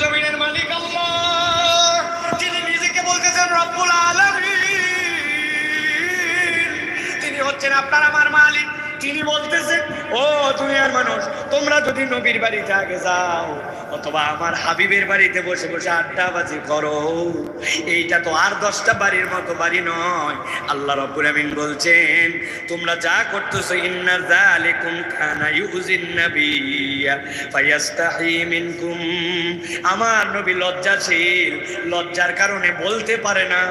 জমিনের মালিক আল্লাহ তিনি নিজেকে বলতেছেন রব্বুল আলমী তিনি হচ্ছেন আপনার আমার মালিক। তিনি বলতেছেন, ও দুনিয়ার মানুষ, তোমরা যদি নবীর বাড়িতে আগে যাও, অথবা আমার হাবিবের বাড়িতে বসে বসে আড্ডাবাজি করো। এইটা তো আর দশটা বাড়ির মতো বাড়ি নয়। আল্লাহ রব্বুল আমিন বলছেন, তোমরা যা করতেছো, ইন্না যালিকুম কানা ইউজিন নাবিয়্যা ফায়াস্তাহি মিনকুম। আমার নবী লজ্জাশীল, লজ্জার কারণে বলতে পারে না,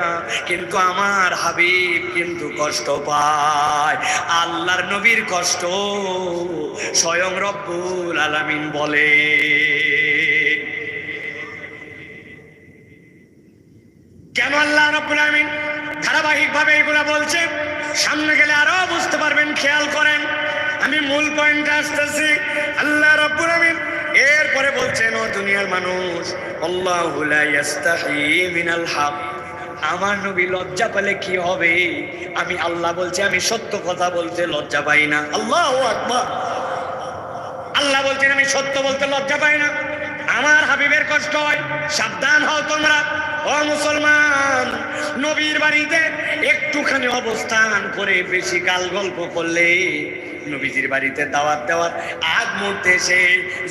কিন্তু আমার হাবিব কিন্তু কষ্ট পায়। আল্লাহর নবীর কষ্ট স্বয়ং রব্বুল আলামিন বলে। কেন আল্লাহ রব্বুল আলামিন ধারাবাহিকভাবে এগুলা বলছে? সামনে গেলে আরও বুঝতে পারবেন, খেয়াল করেন। আমি মূল পয়েন্টে আসতেছি। আল্লাহ রব্বুল আলামিন এরপরে বলছেন, ও দুনিয়ার মানুষ, আল্লাহু মিনাল হক। আমার নবী লজ্জা পেলে কি হবে? আমি আল্লাহ বলছি, আমি সত্য কথা বলতে লজ্জা পাই না। আল্লাহ আকবার। আল্লাহ বলছেন, আমি সত্য বলতে লজ্জা পাই না। আমার হাবিবের কষ্ট হয়, সাবধান হও তোমরা। ও মুসলমান, নবীর বাড়িতে একটুখানি অবস্থান করে বেশি গাল গল্প করলে নবীজির বাড়িতে দাওয়াত দেওয়ার আগ মুহূর্তে এসে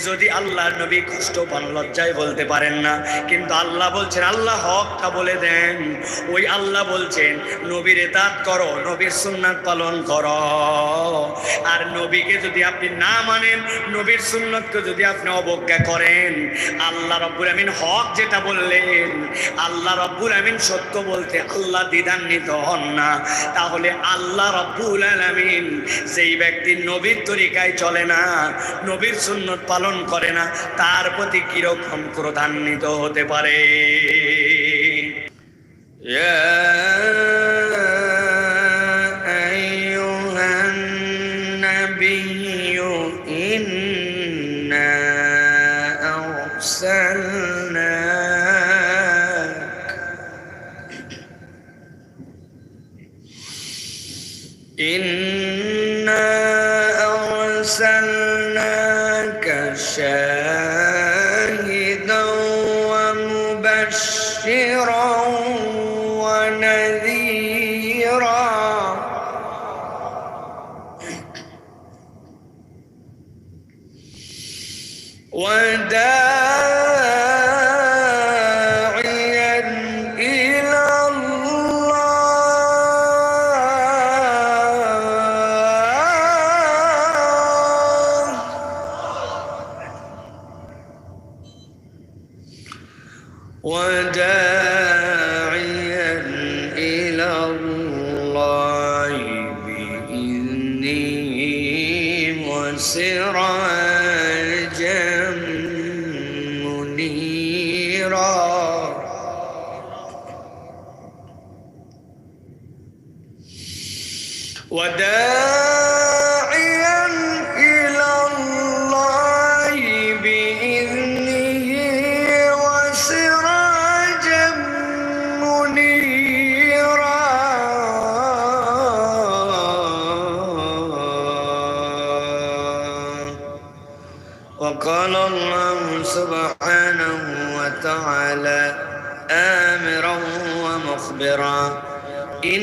যদি আল্লাহ নবী কষ্ট পান, লজ্জায় বলতে পারেন না। কিন্তু আল্লাহ বলছেন, আল্লাহ হকটা বলে দেন। ওই আল্লাহ বলছেন, নবীর এতাত করো, নবীর সুন্নাত পালন করো। আর নবীকে যদি আপনি না মানেন, নবীর সুন্নতকে যদি আপনি অবজ্ঞা করেন, আল্লাহ রব্বুল আমিন হক যেটা বললেন, আল্লাহ রব্বুল আমিন সত্য বলতে আল্লাহ দ্বিধান্বিত হন না। তাহলে আল্লাহ রব্বুল আলামিন সেই ব্যক্তি নবীর তরিকায় চলে না, নবীর সুন্নত পালন করে না, তার প্রতি কীরকম ক্রোধান্বিত হতে পারে? يا وداعيا إلى الله. وداعيا وداعيا إلى الله بإذنه وسراجا منيرا. وقال الله سبحانه وتعالى آمرا ومخبرا إن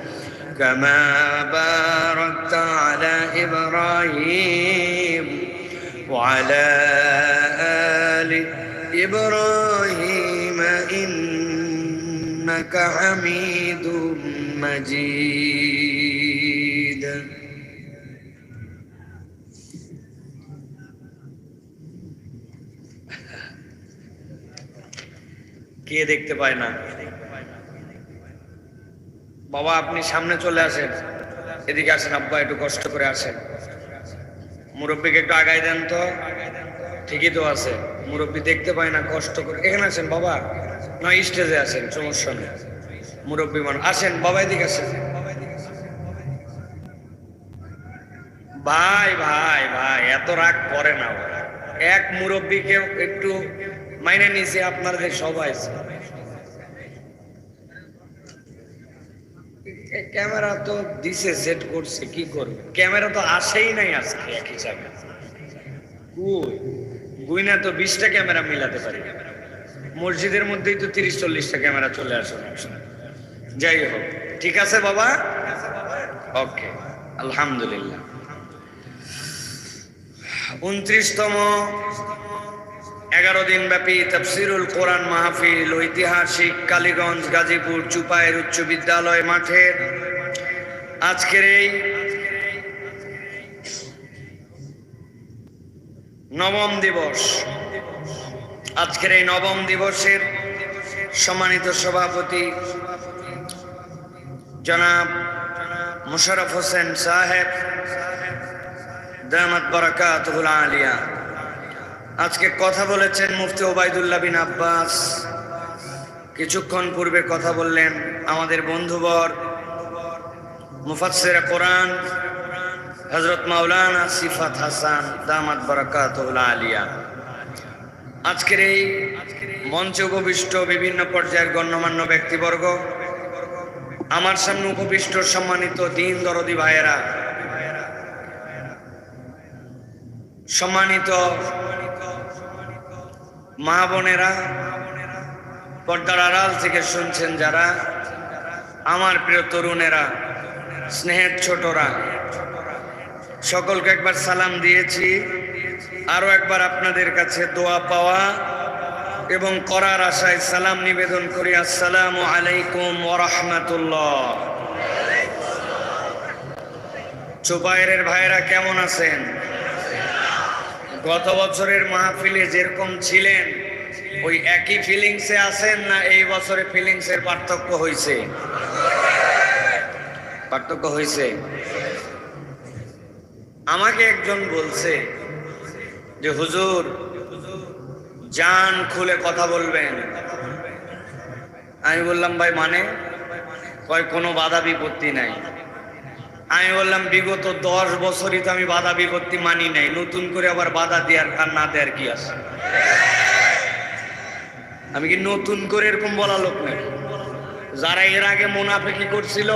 كما باركت على إبراهيم وعلى آل إبراهيم إنك حميد مجيد. কে দেখতে বাবা, আপনি সামনে চলে আসেন। এদিকে আসেন, আব্বা একটু কষ্ট করে আসেন। মুরব্বীকে একটু আগাই দেন তো। ঠিকই তো আছে। মুরব্বী দেখতে পায় না, কষ্ট করে। এখানে আছেন বাবা। নয় স্টেজে আছেন সমস্যা নেই মুরব্বী মান আসেন, বাবা এদিকে আসেন। ভাই ভাই ভাই, এত রাগ করে না। এক মুরব্বীকে একটু মাইনে নিছে আপনাদের সবাই ক্যামেরা তো দিছে সেট করছে, কি করবে? ক্যামেরা তো আসেই নাই আজকে এক হিসাবে গুইনা তো বিশটা ক্যামেরা মিলাতে পারি। মসজিদের মধ্যেই তো তিরিশ, চল্লিশটা ক্যামেরা চলে আসে। যাই হোক, ঠিক আছে বাবা? ওকে, আলহামদুলিল্লাহ। উনত্রিশতম এগারো দিন ব্যাপী তফসিরুল কোরআন মাহফিল, ঐতিহাসিক কালীগঞ্জ, গাজীপুর চুপায়ের উচ্চ বিদ্যালয় মাঠের আজকের এই নবম দিবস, আজকের এই নবম দিবসের সম্মানিত সভাপতি জনাব মুশারফ হোসেন সাহেব, দামাত বারাকাতুল আলিয়া। আজকে কথা বলেছেন মুফতি ওবায়দুল্লাহ বিন আব্বাস। কিছুক্ষণ পূর্বে কথা বললেন আমাদের বন্ধুবর মুফাসসির কোরআন, হযরত মাওলানা সিফাত হাসান দামাত বারাকাতুল আলিয়া। আজকের এই মঞ্চে উপবিষ্ট বিভিন্ন পর্যায়ের গণ্যমান্য ব্যক্তিবর্গ, আমার সামনে উপবিষ্ট সম্মানিত দিন দরদি ভাইয়েরা, সম্মানিত মা বোনেরা, পর্দার আড়াল থেকে শুনছেন যারা, আমার প্রিয় তরুণেরা, স্নেহের ছোটরা, সকলকে একবার সালাম দিয়েছি আরও একবার আপনাদের কাছে দোয়া পাওয়া এবং করার আশায় সালাম নিবেদন করি। আসসালামু আলাইকুম ওরহমাতুল্লাহ চোপায়ের ভাইয়েরা কেমন আছেন? গত বছরের মাহফিলে যেরকম ছিলেন, ওই একই ফিলিংসে আছেন না এই বছরে ফিলিংসের পার্থক্য হয়েছে পার্থক্য হয়েছে আমাকে একজন বলছে যে, হুজুর জান খুলে কথা বলবেন। আমি বললাম, ভাই মানে? কয়, কোনো বাধা বিপত্তি নাই। আমি বললাম, বিগত দশ বছরই তো আমি বাধা বিপত্তি মানি নাই, নতুন করে আবার বাধা দেওয়ার আর না দেওয়ার কি আছে? আমি কি নতুন করে এরকম বলা লোক নাই? যারা এর আগে মুনাফেকি করছিল,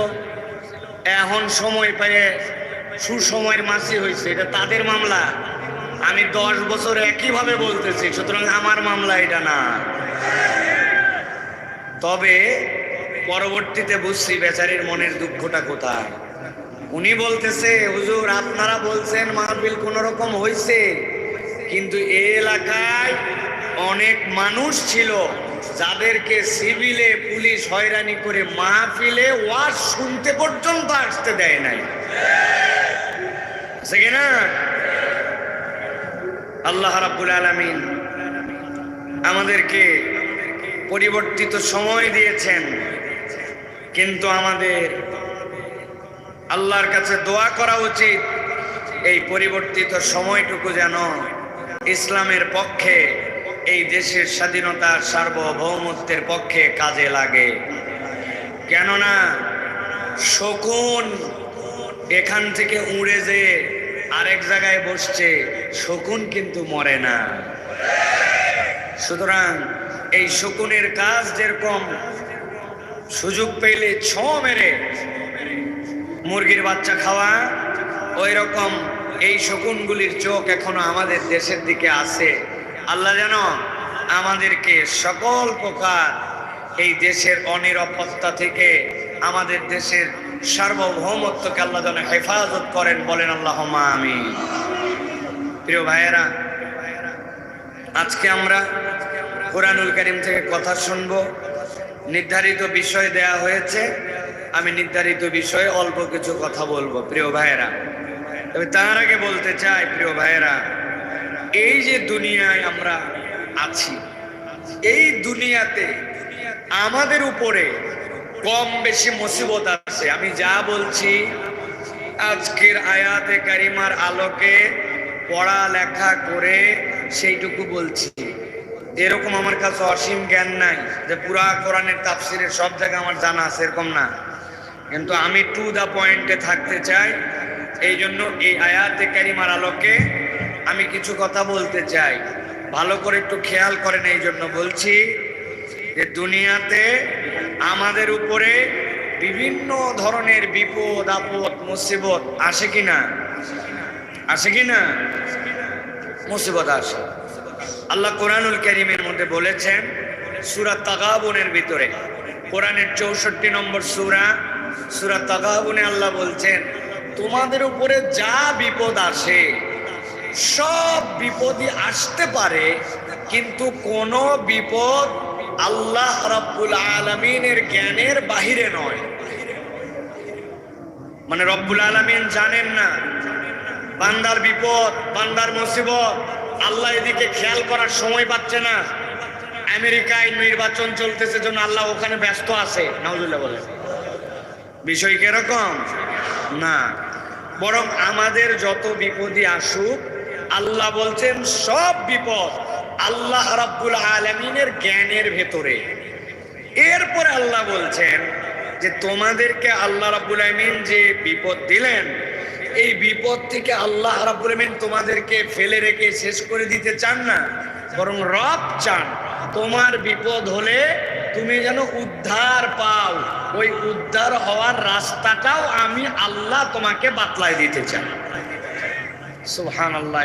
এখন সময় পেয়ে সুসময়ের মাসি হয়েছে, এটা তাদের মামলা। আমি দশ বছর একইভাবে বলতেছি, সুতরাং আমার মামলা এটা না। তবে পরবর্তীতে বুঝছি বেচারির মনের দুঃখটা কোথায়। উনি বলতেছে, হুজুর, আপনারা বলছেন মাহফিল কোন রকম হয়েছে কিন্তু এই এলাকায় অনেক মানুষ ছিল যাদেরকে সিভিলে পুলিশ হয়রানি করে মাহফিলে ওয়াজ শুনতে পর্যন্ত আসতে দেয় নাই। আছে আল্লাহ রাব্বুল আলামিন আমাদেরকে পরিবর্তিত সময় দিয়েছেন, কিন্তু আমাদের আল্লাহর কাছে দোয়া করা উচিত। এই পরিবর্তিত সময়টুকু যেন ইসলামের পক্ষে, এই দেশের স্বাধীনতার সার্বভৌমত্বের পক্ষে কাজে লাগে। কেননা শকুন এখান থেকে উড়ে যে আরেক জায়গায় বসছে, শকুন কিন্তু মরে না। সুতরাং এই শকুনের কাজ যেরকম, সুযোগ পেলে ছ মেরে মুরগির বাচ্চা খাওয়া ওই রকম এই শকুনগুলির চোখ এখনও আমাদের দেশের দিকে আছে। আল্লাহ যেন আমাদেরকে সকল প্রকার এই দেশের অনিরাপত্তা থেকে আমাদের দেশের সার্বভৌমত্বকে আল্লাহ যেন হেফাজত করেন বলেন আল্লাহ আমি প্রিয় ভাইয়েরা, আজকে আমরা কোরআনুল করিম থেকে কথা শুনব। নির্ধারিত বিষয় দেয়া হয়েছে আমি নির্ধারিত বিষয়ে অল্প কিছু কথা বলব, প্রিয় ভাইয়েরা। তবে তার আগে বলতে চাই, প্রিয় ভাইয়েরা, এই যে দুনিয়ায় আমরা আছি, এই দুনিয়াতে আমাদের উপরে কম বেশি মুসিবত আছে। আমি যা বলছি, আজকের আয়াতে কারিমার আলোকে পড়ালেখা করে সেইটুকু বলছি। এরকম আমার কাছে অসীম জ্ঞান নাই যে পুরা কোরআনের তাফসিরের সব জায়গা আমার জানা আছে, এরকম না। কিন্তু আমি টু দা পয়েন্টে থাকতে চাই। এই জন্য এই আয়াতে কারিমার আলোকে আমি কিছু কথা বলতে চাই। ভালো করে একটু খেয়াল করেন এই জন্য বলছি যে দুনিয়াতে আমাদের উপরে বিভিন্ন ধরনের বিপদ, আপদ, মুসিবত আসে কি না? আসে কি না? মুসিবত আসে। আল্লাহ কোরআনুল করিমের মধ্যে বলেছেন, সুরা তাগাবনের ভিতরে। কোরআনের চৌষট্টি নম্বর সুরা সুরা তাগাবনে আল্লাহ বলছেন, তোমাদের উপরে যা বিপদ আসে, সব বিপদই আসতে পারে, কিন্তু কোন বিপদ আল্লাহ রব্বুল আলমিনের জ্ঞানের বাহিরে নয়। মানে রব্বুল আলমিন জানেন না, বান্দার বিপদ, বান্দার মুসিবত, আল্লাহ এদিকে খেয়াল করার সময় পাচ্ছে না। আমেরিকায় নির্বাচন চলতেছে জন্য আল্লাহ ওখানে ব্যস্ত আছে নজরুল্লাহ বলে বিষয় কীরকম? না। বরং আমাদের যত বিপদই আসুক, আল্লাহ বলছেন, সব বিপদ আল্লাহ রাব্বুল আলমিনের জ্ঞানের ভেতরে। এরপরে আল্লাহ বলছেন যে, তোমাদেরকে আল্লাহ রাব্বুল আলমিন যে বিপদ দিলেন, এই বিপদ থেকে আল্লাহ রাব্বুল আলমিন তোমাদেরকে ফেলে রেখে শেষ করে দিতে চান না, বরং রব চান। তোমার বিপদ হলে তুমি যেন উদ্ধার পাও। ওই উদ্ধার হওয়ার রাস্তাটাও আমি আল্লাহ তোমাকে বাতলায় দিতে চাই। সুহান আল্লাহ